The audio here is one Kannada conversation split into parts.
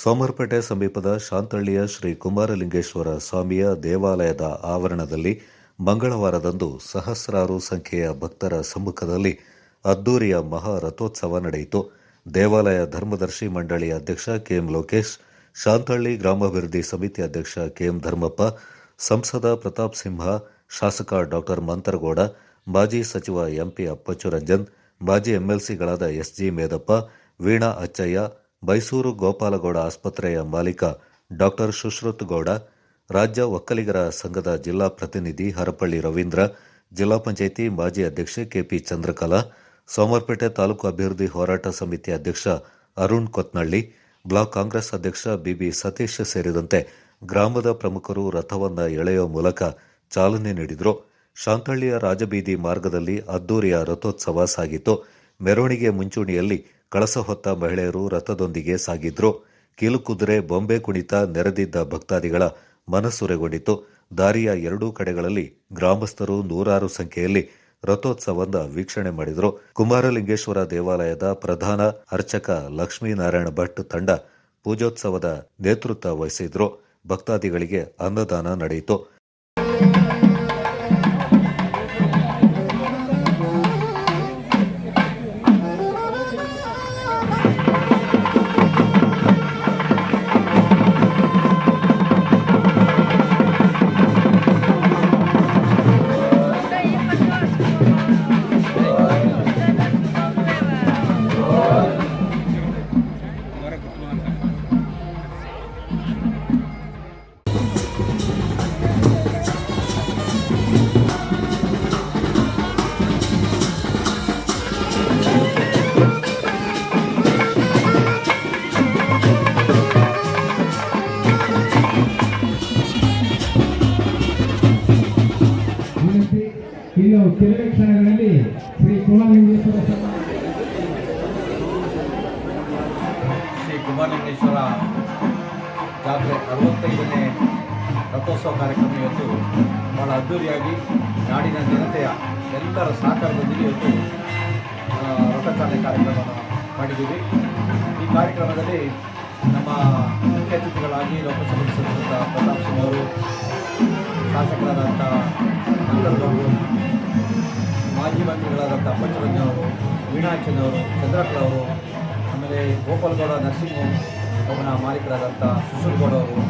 ಸೋಮರ್ಪೇಟೆ ಸಮೀಪದ ಶಾಂತಳ್ಳಿಯ ಶ್ರೀ ಕುಮಾರಲಿಂಗೇಶ್ವರ ಸ್ವಾಮಿಯ ದೇವಾಲಯದ ಆವರಣದಲ್ಲಿ ಮಂಗಳವಾರದಂದು ಸಹಸ್ರಾರು ಸಂಖ್ಯೆಯ ಭಕ್ತರ ಸಮ್ಮುಖದಲ್ಲಿ ಅದ್ದೂರಿಯ ಮಹಾ ರಥೋತ್ಸವ ನಡೆಯಿತು. ದೇವಾಲಯ ಧರ್ಮದರ್ಶಿ ಮಂಡಳಿ ಅಧ್ಯಕ್ಷ ಕೆಎಂ ಲೋಕೇಶ್, ಶಾಂತಳ್ಳಿ ಗ್ರಾಮಾಭಿವೃದ್ಧಿ ಸಮಿತಿ ಅಧ್ಯಕ್ಷ ಕೆಎಂ ಧರ್ಮಪ್ಪ, ಸಂಸದ ಪ್ರತಾಪ್ ಸಿಂಹ, ಶಾಸಕ ಡಾಕ್ಟರ್ ಮಂತರಗೌಡ, ಮಾಜಿ ಸಚಿವ ಎಂಪಿ ಅಪ್ಪಚ್ಚು ರಂಜನ್ ಮಾಜಿ ಎಂಎಲ್ಸಿಗಳಾದ ಎಸ್ಜಿ ಮೇದಪ್ಪ, ವೀಣಾ ಅಚ್ಚಯ್ಯ ಮೈಸೂರು ಗೋಪಾಲಗೌಡ ಆಸ್ಪತ್ರೆಯ ಮಾಲೀಕ ಡಾಕ್ಟರ್ ಸುಶ್ರುತ್ ಗೌಡ, ರಾಜ್ಯ ಒಕ್ಕಲಿಗರ ಸಂಘದ ಜಿಲ್ಲಾ ಪ್ರತಿನಿಧಿ ಹರಪಳ್ಳಿ ರವೀಂದ್ರ, ಜಿಲ್ಲಾ ಪಂಚಾಯಿತಿ ಮಾಜಿ ಅಧ್ಯಕ್ಷೆ ಕೆಪಿ ಚಂದ್ರಕಲಾ ಸೋಮವಾರಪೇಟೆ ತಾಲೂಕು ಅಭಿವೃದ್ಧಿ ಹೋರಾಟ ಸಮಿತಿ ಅಧ್ಯಕ್ಷ ಅರುಣ್ ಕೊತ್ನಳ್ಳಿ, ಬ್ಲಾಕ್ ಕಾಂಗ್ರೆಸ್ ಅಧ್ಯಕ್ಷ ಬಿಬಿ ಸತೀಶ್ ಸೇರಿದಂತೆ ಗ್ರಾಮದ ಪ್ರಮುಖರು ರಥವನ್ನ ಎಳೆಯುವ ಮೂಲಕ ಚಾಲನೆ ನೀಡಿದರು. ಶಾಂತಳ್ಳಿಯ ರಾಜಬೀದಿ ಮಾರ್ಗದಲ್ಲಿ ಅದ್ದೂರಿಯ ರಥೋತ್ಸವ ಸಾಗಿತು ಮೆರವಣಿಗೆ ಮುಂಚೂಣಿಯಲ್ಲಿ ಕಳಸ ಹೊತ್ತ ಮಹಿಳೆಯರು ರಥದೊಂದಿಗೆ ಸಾಗಿದ್ರು. ಕಿಲುಕುದುರೆ ಬೊಂಬೆ ಕುಣಿತ ನೆರೆದಿದ್ದ ಭಕ್ತಾದಿಗಳ ಮನಸ್ಸುರೆಗೊಂಡಿತು ದಾರಿಯ ಎರಡೂ ಕಡೆಗಳಲ್ಲಿ ಗ್ರಾಮಸ್ಥರು ನೂರಾರು ಸಂಖ್ಯೆಯಲ್ಲಿ ರಥೋತ್ಸವದ ವೀಕ್ಷಣೆ ಮಾಡಿದರು. ಕುಮಾರಲಿಂಗೇಶ್ವರ ದೇವಾಲಯದ ಪ್ರಧಾನ ಅರ್ಚಕ ಲಕ್ಷ್ಮೀನಾರಾಯಣ ಭಟ್ ತಂಡ ಪೂಜೋತ್ಸವದ ನೇತೃತ್ವ ವಹಿಸಿದ್ರು. ಭಕ್ತಾದಿಗಳಿಗೆ ಅನ್ನದಾನ ನಡೆಯಿತು. ಕ್ಷಣಗಳಲ್ಲಿ ಶ್ರೀ ಕುಮಾರಲಿಂಗೇಶ್ವರ ಜಾತ್ರೆ ಅರವತ್ತೈದನೇ ರಥೋತ್ಸವ ಕಾರ್ಯಕ್ರಮ ಇವತ್ತು ಭಾಳ ಅದ್ಧೂರಿಯಾಗಿ ನಾಡಿನ ಜನತೆಯ ಎಲ್ಲರ ಸಹಕಾರದೊಂದಿಗೆ ಇವತ್ತು ರಥಚಾಲನೆ ಕಾರ್ಯಕ್ರಮವನ್ನು ಮಾಡಿದ್ದೀವಿ. ಈ ಕಾರ್ಯಕ್ರಮದಲ್ಲಿ ನಮ್ಮ ಮುಖ್ಯ ಅತಿಥಿಗಳಾಗಿ ಲೋಕಸಭೆ ಸದಸ್ಯರಾದ ಪ್ರತಾಪ್ ಸಿಂಗ್ ಅವರು ಶಾಸಕರಾದಂಥ ಮಂಗಳಗೌಡರು ಮಾಜಿ ಮಂತ್ರಿಗಳಾದಂಥ ಪಂಚರಂಜನ್ ಅವರು, ವೀಣಾಚಂದ್ ಅವರು ಆಮೇಲೆ ಗೋಪಾಲಗೌಡ ನರ್ಸಿಂಗ್ ಅವನ ಮಾಲೀಕರಾದಂಥ ಸುಶೀಲ್ಗೌಡ ಅವರು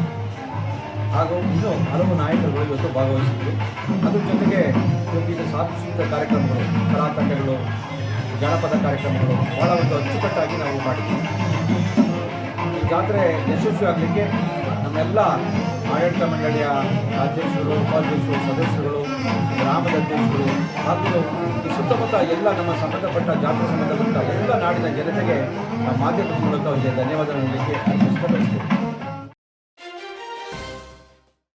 ಹಾಗೂ ಇನ್ನೂ ಹಲವು ನಾಯಕರುಗಳು ಇವತ್ತು ಭಾಗವಹಿಸಿದ್ರು ಅದ್ರ ಜೊತೆಗೆ ಇವತ್ತಿನ ಸಾಂಸ್ಕೃತಿಕ ಕಾರ್ಯಕ್ರಮಗಳು ಕಲಾತಂಡಗಳು ಜಾನಪದ ಕಾರ್ಯಕ್ರಮಗಳು ಭಾಳ ಒಂದು ಅಚ್ಚುಕಟ್ಟಾಗಿ ನಾವು ಮಾಡಿದ್ದೀವಿ ಈ ಜಾತ್ರೆ ಯಶಸ್ವಿ ಆಗಲಿಕ್ಕೆ ನಮ್ಮೆಲ್ಲ ಆಡಳಿತ ಮಂಡಳಿಯ ಅಧ್ಯಕ್ಷರು ಉಪಾಧ್ಯಕ್ಷರು, ಸದಸ್ಯರುಗಳು, ಗ್ರಾಮದ ಅಧ್ಯಕ್ಷರು ಹಾಗೂ ಸುತ್ತಮುತ್ತ ಎಲ್ಲ ನಮ್ಮ ಸಂಬಂಧಪಟ್ಟ ಜಾತ್ರೆ ಸಂಬಂಧಪಟ್ಟ ಎಲ್ಲ ನಾಡಿನ ಜನತೆಗೆ ಮಾಧ್ಯಮದ ಮೂಲಕ ಅವರಿಗೆ ಧನ್ಯವಾದ ನೀಡಲಿಕ್ಕೆ ಇಷ್ಟಪಡಿಸ್ತೀನಿ